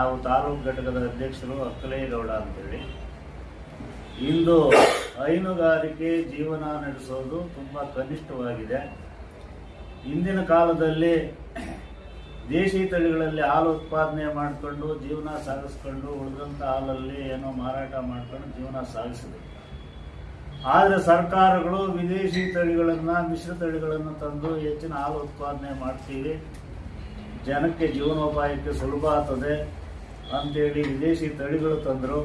ನಾವು ತಾಲೂಕು ಘಟಕದ ಅಧ್ಯಕ್ಷರು ಅಕ್ಕಲೇಗೌಡ ಅಂತೇಳಿ. ಇಂದು ಹೈನುಗಾರಿಕೆ ಜೀವನ ನಡೆಸೋದು ತುಂಬ ಕನಿಷ್ಠವಾಗಿದೆ. ಇಂದಿನ ಕಾಲದಲ್ಲಿ ದೇಶಿ ತಳಿಗಳಲ್ಲಿ ಹಾಲು ಉತ್ಪಾದನೆ ಮಾಡಿಕೊಂಡು, ಜೀವನ ಸಾಗಿಸ್ಕೊಂಡು ಉಳಿದಂಥ ಹಾಲಲ್ಲಿ ಏನೋ ಮಾರಾಟ ಮಾಡ್ಕೊಂಡು ಜೀವನ ಸಾಗಿಸಿದೆ ಆದರೆ ಸರ್ಕಾರಗಳು ವಿದೇಶಿ ತಳಿಗಳನ್ನು, ಮಿಶ್ರ ತಳಿಗಳನ್ನು ತಂದು ಹೆಚ್ಚಿನ ಹಾಲು ಉತ್ಪಾದನೆ ಮಾಡ್ತೀವಿ. ಜನಕ್ಕೆ ಜೀವನೋಪಾಯಕ್ಕೆ ಸುಲಭ ಆಗ್ತದೆ. ಅಂತೇಳಿ ವಿದೇಶಿ ತಳಿಗಳು ತಂದರು,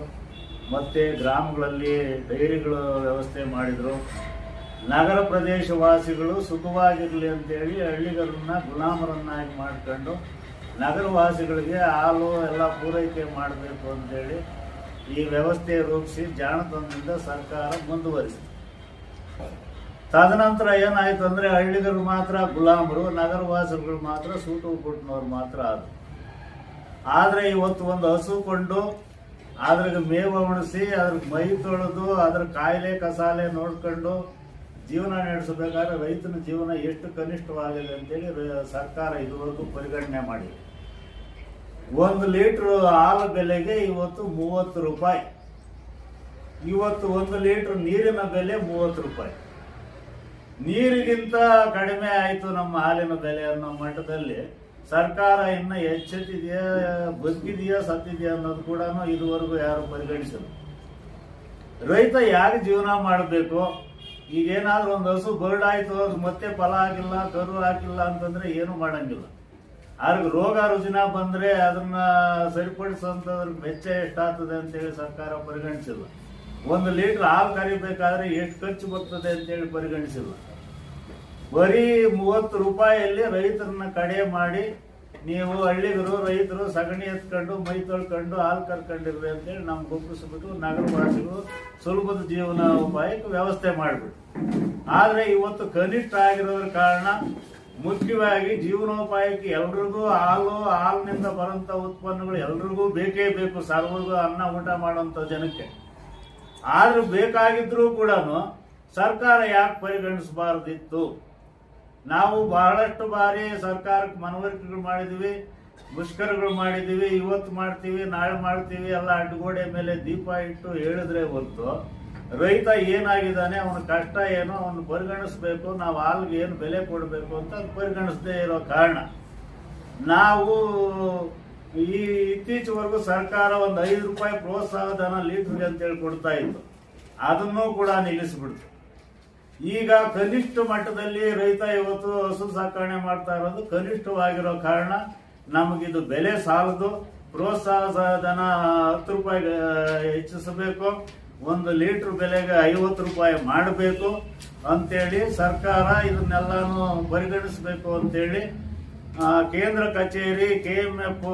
ಮತ್ತು ಗ್ರಾಮಗಳಲ್ಲಿ ಡೈರಿಗಳು ವ್ಯವಸ್ಥೆ ಮಾಡಿದರು. ನಗರ ಪ್ರದೇಶವಾಸಿಗಳು ಸುಖವಾಗಿರಲಿ ಅಂತೇಳಿ ಹಳ್ಳಿಗರನ್ನ ಗುಲಾಮರನ್ನಾಗಿ ಮಾಡ್ಕೊಂಡು ನಗರವಾಸಿಗಳಿಗೆ ಹಾಲು ಎಲ್ಲ ಪೂರೈಕೆ ಮಾಡಬೇಕು ಅಂತೇಳಿ ಈ ವ್ಯವಸ್ಥೆ ರೂಪಿಸಿ ಜಾಣತನದಿಂದ ಸರ್ಕಾರ ಮುಂದುವರಿಸಿತು. ತದನಂತರ ಏನಾಯ್ತು ಅಂದ್ರೆ ಹಳ್ಳಿಗರು ಮಾತ್ರ ಗುಲಾಮರು, ನಗರವಾಸಿಗಳು ಮಾತ್ರ ಸೂಟು ಕೊಟ್ಟನವ್ರು ಮಾತ್ರ ಆದ್ರು. ಆದ್ರೆ ಇವತ್ತು ಒಂದು ಹಸು ಕೊಂಡು ಅದ್ರಿಗೆ ಮೇವು ಉಣಿಸಿ ಅದ್ರ ಮೈ ತೊಳೆದು ಅದ್ರ ಕಾಯಿಲೆ, ಕಸಾಲೆ ನೋಡ್ಕೊಂಡು ಜೀವನ ನಡೆಸಬೇಕಾದ್ರೆ ರೈತನ ಜೀವನ ಎಷ್ಟು ಕನಿಷ್ಠವಾಗಿದೆ ಅಂತೇಳಿ ಸರ್ಕಾರ ಇದುವರೆಗೂ ಪರಿಗಣನೆ ಮಾಡಿದೆ. ಒಂದು ಲೀಟ್ರ್ ಹಾಲು ಬೆಲೆಗೆ ಇವತ್ತು ಮೂವತ್ತು ರೂಪಾಯಿ. ಇವತ್ತು ಒಂದು ಲೀಟ್ರ್ ನೀರಿನ ಬೆಲೆ ಮೂವತ್ತು ರೂಪಾಯಿ. ನೀರಿಗಿಂತ ಕಡಿಮೆ ಆಯಿತು ನಮ್ಮ ಹಾಲಿನ ಬೆಲೆ ಅನ್ನೋ ಮಟ್ಟದಲ್ಲಿ ಸರ್ಕಾರ ಇನ್ನು ಎಚ್ಚೆತ್ತಿದೆಯಾ, ಬದುಕಿದೆಯಾ, ಸತ್ತಿದೆಯಾ ಅನ್ನೋದು ಕೂಡ ಇದುವರೆಗೂ ಯಾರು ಪರಿಗಣಿಸಿಲ್ಲ. ರೈತ ಯಾರು ಜೀವನ ಮಾಡಬೇಕು? ಈಗೇನಾದ್ರೂ ಒಂದು ಹಸು ಬರ್ಡ್ ಆಯ್ತು ಅದು ಮತ್ತೆ ಫಲ ಆಗಿಲ್ಲ, ಕರು ಹಾಕಿಲ್ಲ ಅಂತಂದ್ರೆ ಏನು ಮಾಡಂಗಿಲ್ಲ. ಅವ್ರಿಗೆ ರೋಗ ರುಜಿನ ಬಂದ್ರೆ ಅದನ್ನ ಸರಿಪಡಿಸುವಂತ ಮೆಚ್ಚ ಎಷ್ಟಾಗ್ತದೆ ಅಂತೇಳಿ ಸರ್ಕಾರ ಪರಿಗಣಿಸಿಲ್ಲ. ಒಂದು ಲೀಟರ್ ಹಾಲು ಕರಿಬೇಕಾದ್ರೆ ಎಷ್ಟು ಖರ್ಚು ಬರ್ತದೆ ಅಂತೇಳಿ ಪರಿಗಣಿಸಿಲ್ಲ. ಬರೀ ಮೂವತ್ತು ರೂಪಾಯಿಯಲ್ಲಿ ರೈತರನ್ನ ಕಡೆ ಮಾಡಿ ನೀವು ಹಳ್ಳಿಗರು, ರೈತರು ಸಗಣಿ ಎತ್ಕೊಂಡು, ಮೈ ತೊಳ್ಕೊಂಡು, ಹಾಲು ಕರ್ಕೊಂಡಿರ್ರಿ ಅಂತೇಳಿ ನಮ್ಗೆ ಒಪ್ಪಿಸ್ಬಿಟ್ಟು ನಗರವಾಸಿಗಳು ಸುಲಭದ ಜೀವನ ಉಪಾಯಕ್ಕೆ ವ್ಯವಸ್ಥೆ ಮಾಡಿಬಿಟ್ಟು ಆದರೆ ಇವತ್ತು ಕನಿಷ್ಠ ಆಗಿರೋದ್ರ ಕಾರಣ ಮುಖ್ಯವಾಗಿ ಜೀವನೋಪಾಯಕ್ಕೆ ಎಲ್ರಿಗೂ ಹಾಲು, ಹಾಲಿನಿಂದ ಬರೋಂಥ ಉತ್ಪನ್ನಗಳು ಎಲ್ರಿಗೂ ಬೇಕೇ ಬೇಕು ಸರ್ವರಿಗೂ ಅನ್ನ, ಊಟ ಮಾಡುವಂಥ ಜನಕ್ಕೆ. ಆದರೂ ಬೇಕಾಗಿದ್ರೂ ಕೂಡ ಸರ್ಕಾರ ಯಾಕೆ ಪರಿಗಣಿಸಬಾರ್ದಿತ್ತು? ನಾವು ಬಹಳಷ್ಟು ಬಾರಿ ಸರ್ಕಾರಕ್ಕೆ ಮನವರಿಕೆಗಳು ಮಾಡಿದ್ವಿ ಮುಷ್ಕರಗಳು ಮಾಡಿದ್ದೀವಿ, ಇವತ್ತು ಮಾಡ್ತೀವಿ, ನಾಳೆ ಮಾಡ್ತೀವಿ, ಎಲ್ಲ ಅಡ್ಡಗೋಡೆ ಮೇಲೆ ದೀಪ ಇಟ್ಟು ಹೇಳಿದ್ರೆ ಹೊರತು ರೈತ ಏನಾಗಿದ್ದಾನೆ, ಅವನ ಕಷ್ಟ ಏನು, ಅವನು ಪರಿಗಣಿಸ್ಬೇಕು, ನಾವು ಹಾಲ್ಗೆ ಏನು ಬೆಲೆ ಕೊಡಬೇಕು ಅಂತ ಪರಿಗಣಿಸದೇ ಇರೋ ಕಾರಣ. ನಾವು ಈ ಇತ್ತೀಚೆವರೆಗೂ ಸರ್ಕಾರ ಒಂದು ಐದು ರೂಪಾಯಿ ಪ್ರೋತ್ಸಾಹ ಧನ ಅಂತ ಅಂತೇಳಿ ಕೊಡ್ತಾ ಇತ್ತು. ಅದನ್ನೂ ಕೂಡ ನಿಲ್ಲಿಸ್ಬಿಡ್ತು. ಈಗ ಕನಿಷ್ಠ ಮಟ್ಟದಲ್ಲಿ ರೈತ ಇವತ್ತು ಹಸು ಸಾಕಣೆ ಮಾಡ್ತಾ ಇರೋದು ಕನಿಷ್ಠವಾಗಿರೋ ಕಾರಣ ನಮಗಿದು ಬೆಲೆ ಸಾಲದು ಪ್ರೋತ್ಸಾಹ ಧನ ಹತ್ತು ರೂಪಾಯಿ ಹೆಚ್ಚಿಸಬೇಕು, ಒಂದು ಲೀಟರ್ ಬೆಲೆಗೆ ಐವತ್ತು ರೂಪಾಯಿ ಮಾಡಬೇಕು ಅಂತೇಳಿ ಸರ್ಕಾರ ಇದನ್ನೆಲ್ಲಾನು ಪರಿಗಣಿಸಬೇಕು ಅಂತೇಳಿ ಕೇಂದ್ರ ಕಚೇರಿ ಕೆ ಎಂ ಎಫ್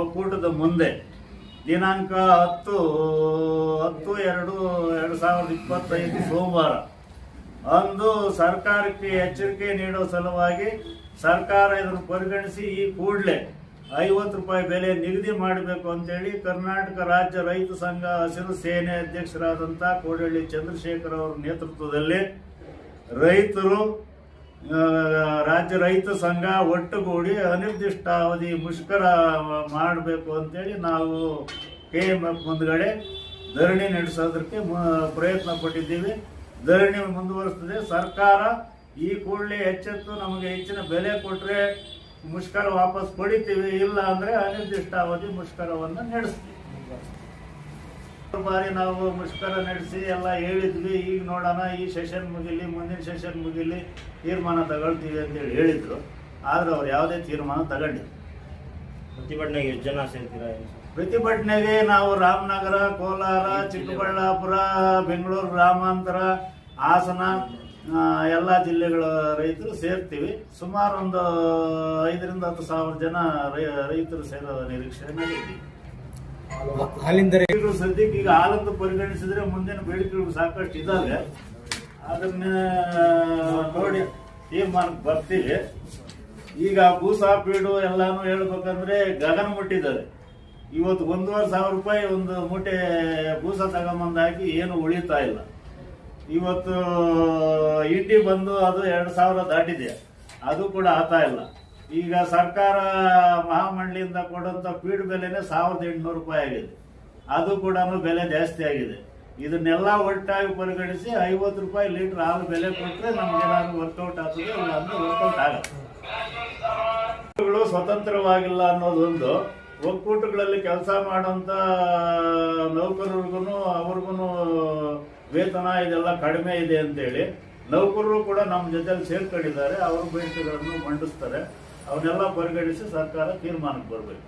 ಒಕ್ಕೂಟದ ಮುಂದೆ ದಿನಾಂಕ ಹತ್ತು ಹತ್ತು ಎರಡು ಎರಡು ಸಾವಿರದ ಇಪ್ಪತ್ತೈದು ಸೋಮವಾರ ಅಂದು ಸರ್ಕಾರಕ್ಕೆ ಎಚ್ಚರಿಕೆ ನೀಡೋ ಸಲುವಾಗಿ ಸರ್ಕಾರ ಇದನ್ನು ಪರಿಗಣಿಸಿ ಈ ಕೂಡಲೇ ಐವತ್ತು ರೂಪಾಯಿ ಬೆಲೆ ನಿಗದಿ ಮಾಡಬೇಕು ಅಂತೇಳಿ ಕರ್ನಾಟಕ ರಾಜ್ಯ ರೈತ ಸಂಘ ಹಸಿರು ಸೇನೆ ಅಧ್ಯಕ್ಷರಾದಂಥ ಕೋಡಳ್ಳಿ ಚಂದ್ರಶೇಖರ್ ಅವರ ನೇತೃತ್ವದಲ್ಲಿ ರೈತರು ರಾಜ್ಯ ರೈತ ಸಂಘ ಒಟ್ಟುಗೂಡಿ ಅನಿರ್ದಿಷ್ಟಾವಧಿ ಮುಷ್ಕರ ಮಾಡಬೇಕು ಅಂತೇಳಿ ನಾವು ಕೆ ಎಂ ಎಫ್ ಮುಂದ್ಗಡೆ ಧರಣಿ ನಡೆಸೋದಕ್ಕೆ ಪ್ರಯತ್ನ ಪಟ್ಟಿದ್ದೀವಿ. ಧರಣಿ ಮುಂದುವರಿಸ್ತದೆ. ಸರ್ಕಾರ ಈ ಕೂಡಲೇ ಎಚ್ಚೆತ್ತು ನಮಗೆ ಹೆಚ್ಚಿನ ಬೆಲೆ ಕೊಟ್ಟರೆ ಮುಷ್ಕರ ವಾಪಸ್ ಪಡಿತೀವಿ ಇಲ್ಲ ಅಂದ್ರೆ ಅನಿರ್ದಿಷ್ಟಾವಧಿ ಮುಷ್ಕರವನ್ನು ನಡೆಸ್ತೀವಿ. ಬಾರಿ ನಾವು ಮುಷ್ಕರ ನಡೆಸಿ ಎಲ್ಲ ಹೇಳಿದ್ವಿ. ಈಗ ನೋಡೋಣ ಈ ಸೆಷನ್ ಮುಗಿಲಿ ಮುಂದಿನ ಸೆಷನ್ ಮುಗಿಲಿ ತೀರ್ಮಾನ ತಗೊಳ್ತೀವಿ ಅಂತೇಳಿ ಹೇಳಿದ್ರು. ಆದ್ರೆ ಅವ್ರು ಯಾವುದೇ ತೀರ್ಮಾನ ತಗೊಂಡಿಲ್ಲ. ಪ್ರತಿಭಟನೆಗೆ ಎಷ್ಟು ಜನ ಸೇರ್ತೀರಾ ಪ್ರತಿಭಟನೆಗೆ ನಾವು ರಾಮನಗರ ಕೋಲಾರ ಚಿಕ್ಕಬಳ್ಳಾಪುರ ಬೆಂಗಳೂರು ಗ್ರಾಮಾಂತರ ಹಾಸನ ಎಲ್ಲ ಜಿಲ್ಲೆಗಳ ರೈತರು ಸೇರ್ತೀವಿ. ಸುಮಾರು ಒಂದು ಐದರಿಂದ ಹತ್ತು ಸಾವಿರ ಜನ ರೈತರು ಸೇರೋ ನಿರೀಕ್ಷೆ ಸದ್ಯಕ್ಕೆ ಈಗ ಹಾಲಂತ ಪರಿಗಣಿಸಿದ್ರೆ ಮುಂದಿನ ಬೇಡಿಕೆಗಳು ಸಾಕಷ್ಟು ಇದ್ದಾವೆ ಅದನ್ನ ನೋಡಿ ತೀರ್ಮಾನಕ್ಕೆ ಬರ್ತೀವಿ. ಈಗ ಭೂಸಾ ಪೀಡು ಎಲ್ಲಾನು ಹೇಳ್ಬೇಕಂದ್ರೆ ಗಗನ ಮುಟ್ಟಿದ್ದಾರೆ ಇವತ್ತು ಒಂದೂವರೆ ಸಾವಿರ ರೂಪಾಯಿ ಒಂದು ಮೂಟೆ ಭೂಸಾ ತಗೊಂಬಂದು ಹಾಕಿ ಏನು ಉಳಿತಾ ಇಲ್ಲ. ಇವತ್ತು ಇಡಿ ಬಂದು ಅದು ಎರಡು ಸಾವಿರ ದಾಟಿದೆ. ಅದು ಕೂಡ ಆಗ್ತಾ ಇಲ್ಲ. ಈಗ ಸರ್ಕಾರ ಮಹಾಮಂಡಳಿಯಿಂದ ಕೊಡುವಂಥ ಫೀಡ್ ಬೆಲೆನೇ ಸಾವಿರದ ಎಂಟುನೂರು ರೂಪಾಯಿ ಆಗಿದೆ. ಅದು ಕೂಡ ಬೆಲೆ ಜಾಸ್ತಿ ಆಗಿದೆ. ಇದನ್ನೆಲ್ಲ ಒಟ್ಟಾಗಿ ಪರಿಗಣಿಸಿ ಐವತ್ತು ರೂಪಾಯಿ ಲೀಟರ್ ಹಾಲು ಬೆಲೆ ಕೊಟ್ಟರೆ ನಮಗೇನಾದ್ರು ವರ್ಕೌಟ್ ಆಗ್ತದೆ ಇಲ್ಲ ಅಂದ್ರೆ ವರ್ಕೌಟ್ ಆಗಲ್ಲ. ಸ್ವತಂತ್ರವಾಗಿಲ್ಲ ಅನ್ನೋದೊಂದು. ಒಕ್ಕೂಟಗಳಲ್ಲಿ ಕೆಲಸ ಮಾಡೋಂಥ ನೌಕರರಿಗೂ ಅವ್ರಿಗೂ ವೇತನ ಇದೆಲ್ಲ ಕಡಿಮೆ ಇದೆ ಅಂತೇಳಿ ನೌಕರರು ಕೂಡ ನಮ್ಮ ಜೊತೆಲಿ ಸೇರ್ಕೊಂಡಿದ್ದಾರೆ. ಅವ್ರ ಬೇಡಿಕೆಗಳನ್ನು ಮಂಡಿಸ್ತಾರೆ. ಅವನ್ನೆಲ್ಲ ಪರಿಗಣಿಸಿ ಸರ್ಕಾರ ತೀರ್ಮಾನಕ್ಕೆ ಬರಬೇಕು.